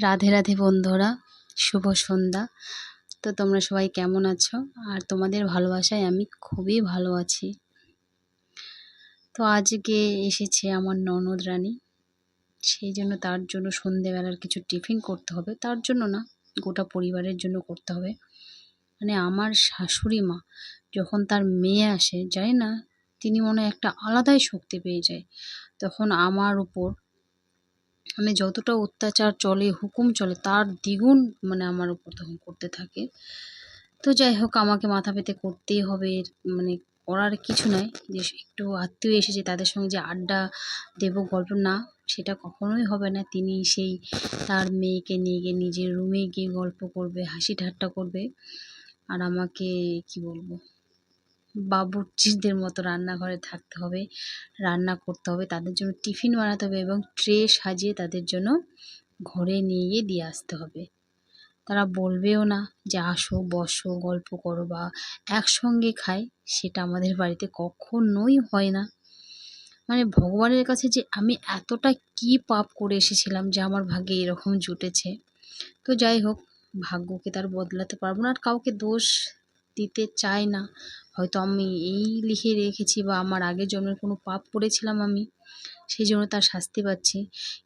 রাধে রাধে বন্ধুরা, শুভ সন্ধ্যা। তো তোমরা সবাই কেমন আছো? আর তোমাদের ভালোবাসায় আমি খুবই ভালো আছি। তো আজকে এসেছে আমার ননদ রানী। সেই জন্য তার জন্য সন্ধেবেলার কিছু টিফিন করতে হবে। তার জন্য না, গোটা পরিবারের জন্য করতে হবে। মানে আমার শাশুড়ি মা যখন তার মেয়ে আসে জানি না তিনি মনে একটা আলাদাই শক্তি পেয়ে যায়। তখন আমার উপর মানে যতটা অত্যাচার চলে, হুকুম চলে, তার দ্বিগুণ মানে আমার উপর তখন করতে থাকে। তো যাই হোক, আমাকে মাথা পেতে করতেই হবে মানে করার কিছু নয় যে একটু আত্মীয় এসেছে, তাদের সঙ্গে যে আড্ডা দেব, গল্প, না, সেটা কখনোই হবে না। তিনি সেই তার মেয়েকে নিয়ে গিয়ে নিজের রুমে গিয়ে গল্প করবে, হাসি ঠাট্টা করবে। আর আমাকে, কি বলব? বাবুর্চিদের মতো রান্নাঘরে থাকতে হবে, রান্না করতে হবে, তাদের জন্য টিফিন বানাতে হবে এবং ট্রে সাজিয়ে তাদের জন্য ঘরে নিয়ে গিয়ে দিয়ে আসতে হবে। তারা বলবেও না যে আসো, বসো, গল্প করো বা একসঙ্গে খায় সেটা আমাদের বাড়িতে কখনোই হয় না। মানে ভগবানের কাছে যে আমি এতটা কি পাপ করে এসেছিলাম যে আমার ভাগ্যে এরকম জুটেছে। তো যাই হোক, ভাগ্যকে তার বদলাতে পারব না আর কাউকে দোষ দিতে চাই না। হয়তো আমি এই লিখে রেখেছি বা আমার আগের জন্মের কোনো পাপ করেছিলাম আমি, সেই জন্য তার শাস্তি পাচ্ছি।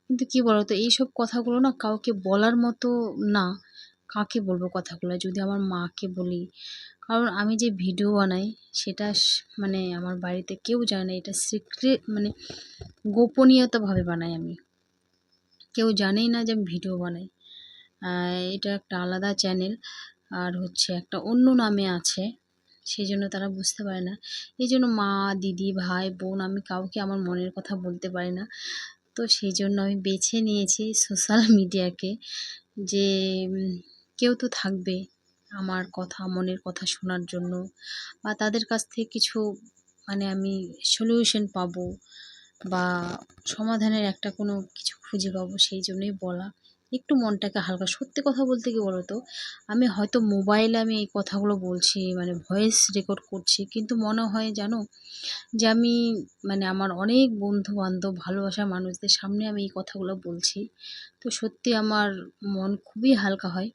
কিন্তু কি বলতো, এইসব কথাগুলো না কাউকে বলার মতো না, কাকে বলব কথাগুলো? যদি আমার মাকে বলি, কারণ আমি যে ভিডিও বানাই, সেটা মানে আমার বাড়িতে কেউ জানে না, এটা সিক্রেট মানে গোপনীয়তাভাবে বানাই আমি। কেউ জানেই না যে আমি ভিডিও বানাই। এটা একটা আলাদা চ্যানেল, আর হচ্ছে একটা অন্য নামে আছে। সেই জন্য তারা বুঝতে পারে না। এই জন্য মা, দিদি, ভাই, বোন আমি কাউকে আমার মনের কথা বলতে পারি না। তো সেই জন্য আমি বেছে নিয়েছি সোশ্যাল মিডিয়াকে যে, কেউ তো থাকবে আমার কথা, মনের কথা শোনার জন্য বা তাদের কাছ থেকে কিছু মানে আমি সলিউশন পাবো বা সমাধানের একটা কোনো কিছু খুঁজে পাবো সেই জন্যই বলা। একটু মনটাকে হালকা, সত্যি কথা বলতে কি বলো তো আমি হয়তো মোবাইলে আমি এই কথাগুলো বলছি মানে ভয়েস রেকর্ড করছি, কিন্তু মনে হয় জানো? যে আমি মানে আমার অনেক বন্ধু বান্ধব ভালোবাসা মানুষদের সামনে আমি এই কথাগুলো বলছি। তো সত্যি আমার মন খুবই হালকা হয়।